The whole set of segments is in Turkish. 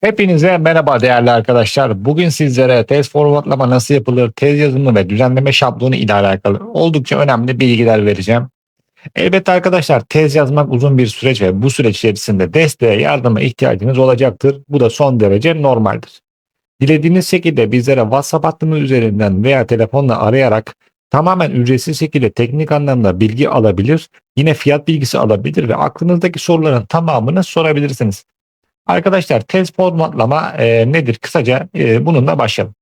Hepinize merhaba değerli arkadaşlar. Bugün sizlere tez formatlama nasıl yapılır, tez yazımı ve düzenleme şablonu ile alakalı oldukça önemli bilgiler vereceğim. Elbette arkadaşlar tez yazmak uzun bir süreç ve bu süreç içerisinde desteğe, yardıma ihtiyacınız olacaktır. Bu da son derece normaldir. Dilediğiniz şekilde bizlere WhatsApp hattımız üzerinden veya telefonla arayarak tamamen ücretsiz şekilde teknik anlamda bilgi alabilir, yine fiyat bilgisi alabilir ve aklınızdaki soruların tamamını sorabilirsiniz. Arkadaşlar tez formatlama e, nedir? Kısaca e, bununla başlayalım.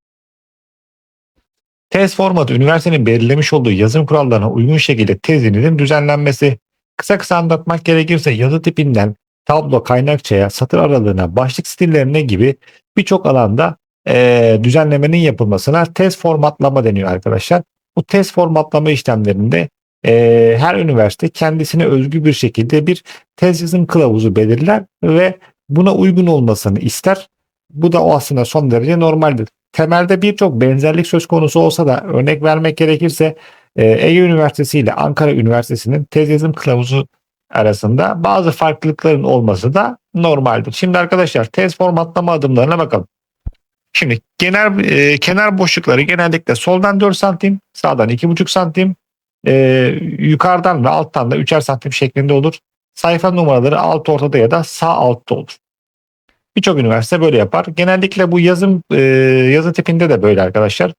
Tez formatı üniversitenin belirlemiş olduğu yazım kurallarına uygun şekilde tezinizin düzenlenmesi. Kısa kısa anlatmak gerekirse yazı tipinden tablo kaynakçaya, satır aralığına, başlık stillerine gibi birçok alanda e, düzenlemenin yapılmasına tez formatlama deniyor arkadaşlar. Bu tez formatlama işlemlerinde e, her üniversite kendisine özgü bir şekilde bir tez yazım kılavuzu belirler ve buna uygun olmasını ister. Bu da o aslında son derece normaldir. Temelde birçok benzerlik söz konusu olsa da örnek vermek gerekirse e, Ege Üniversitesi ile Ankara Üniversitesi'nin tez yazım kılavuzu arasında bazı farklılıkların olması da normaldir. Şimdi arkadaşlar tez formatlama adımlarına bakalım. Şimdi genel e, kenar boşlukları genellikle soldan 4 santim, sağdan 2,5 santim, e, yukarıdan ve alttan da 3'er santim şeklinde olur. Sayfa numaraları alt ortada ya da sağ altta olur. Birçok üniversite böyle yapar. Genellikle bu yazım e, yazı tipinde de böyle arkadaşlar.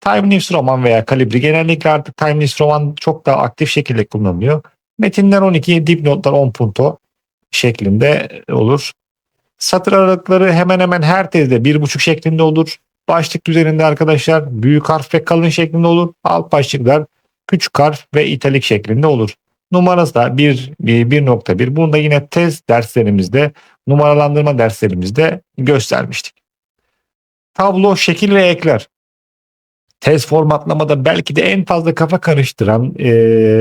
Time News Roman veya Calibri genellikle artık Time News Roman çok daha aktif şekilde kullanılıyor. Metinler 12, dipnotlar 10 punto şeklinde olur. Satır aralıkları hemen hemen her tezde 1.5 şeklinde olur. Başlık üzerinde arkadaşlar büyük harf ve kalın şeklinde olur. Alt başlıklar küçük harf ve italik şeklinde olur. Numarası da 1, 1.1. Bunu da yine tez derslerimizde, numaralandırma derslerimizde göstermiştik. Tablo, şekil ve ekler. Tez formatlamada belki de en fazla kafa karıştıran, e,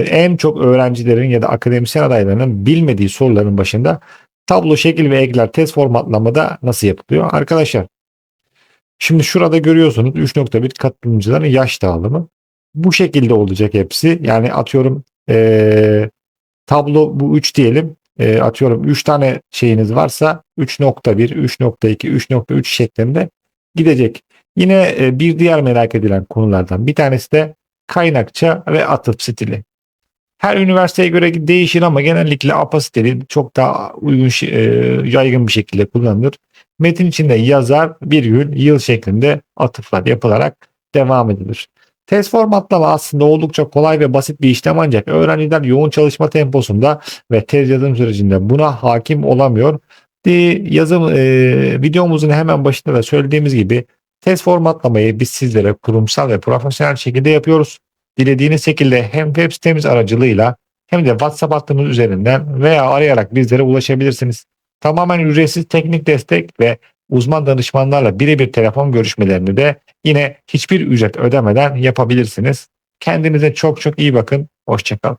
en çok öğrencilerin ya da akademisyen adaylarının bilmediği soruların başında tablo, şekil ve ekler tez formatlamada nasıl yapılıyor? Arkadaşlar, şimdi şurada görüyorsunuz 3.1 katılımcıların yaş dağılımı. Bu şekilde olacak hepsi. Yani atıyorum e, tablo bu 3 diyelim. E, atıyorum 3 tane şeyiniz varsa 3.1, 3.2, 3.3 şeklinde gidecek. Yine e, bir diğer merak edilen konulardan bir tanesi de kaynakça ve atıf stili. Her üniversiteye göre değişir ama genellikle APA stili çok daha uygun e, yaygın bir şekilde kullanılır. Metin içinde yazar, virgül, yıl şeklinde atıflar yapılarak devam edilir. Test formatlama aslında oldukça kolay ve basit bir işlem ancak öğrenciler yoğun çalışma temposunda ve tez yazım sürecinde buna hakim olamıyor. Yazım e, videomuzun hemen başında da söylediğimiz gibi test formatlamayı biz sizlere kurumsal ve profesyonel şekilde yapıyoruz. Dilediğiniz şekilde hem web sitemiz aracılığıyla hem de WhatsApp hattımız üzerinden veya arayarak bizlere ulaşabilirsiniz. Tamamen ücretsiz teknik destek ve uzman danışmanlarla birebir telefon görüşmelerini de yine hiçbir ücret ödemeden yapabilirsiniz. Kendinize çok çok iyi bakın. Hoşçakalın.